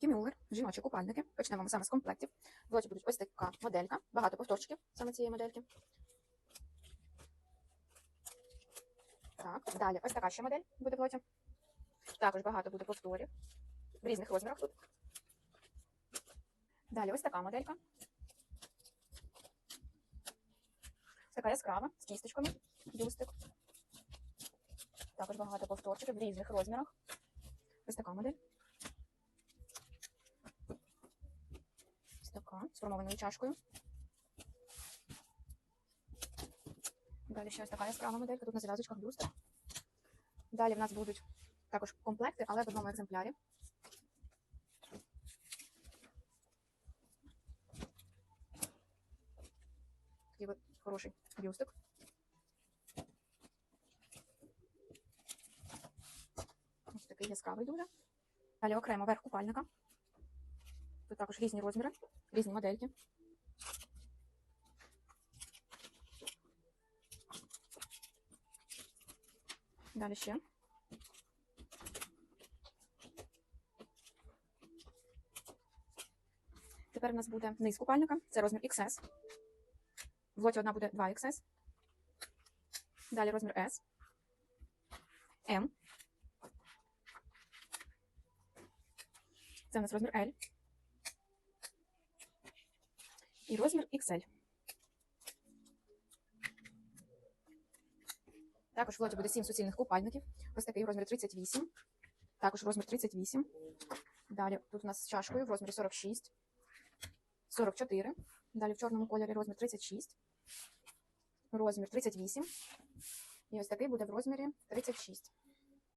Кімюлер, жіночі купальники. Почнемо саме з комплектів. В лоті будуть ось така моделька, багато повторчиків саме цієї модельки. Так, далі ось така ще модель буде в лоті. Також багато буде повторів в різних розмірах тут. Далі ось така моделька. Така яскрава з кісточками, бюстик. Також багато повторчиків в різних розмірах. Ось така модель. Така чашкою. Далі ще ось така яскрава моделька, тут на зав'язочках бюстик. Далі в нас будуть також комплекти, але в одному екземплярі. Такий от хороший бюстик. Ось такий яскравий дуже. Далі окремо верх купальника. Тут також різні розміри, різні модельки. Далі ще. Тепер у нас буде низ купальника. Це розмір XS. В лоті одна буде 2XS. Далі розмір S. M. Це у нас розмір L. І розмір XL. Також в лоті буде 7 суцільних купальників. Ось такий в розмірі 38. Також розмір 38. Далі тут у нас з чашкою в розмірі 46. 44. Далі в чорному кольорі розмір 36. Розмір 38. І ось такий буде в розмірі 36.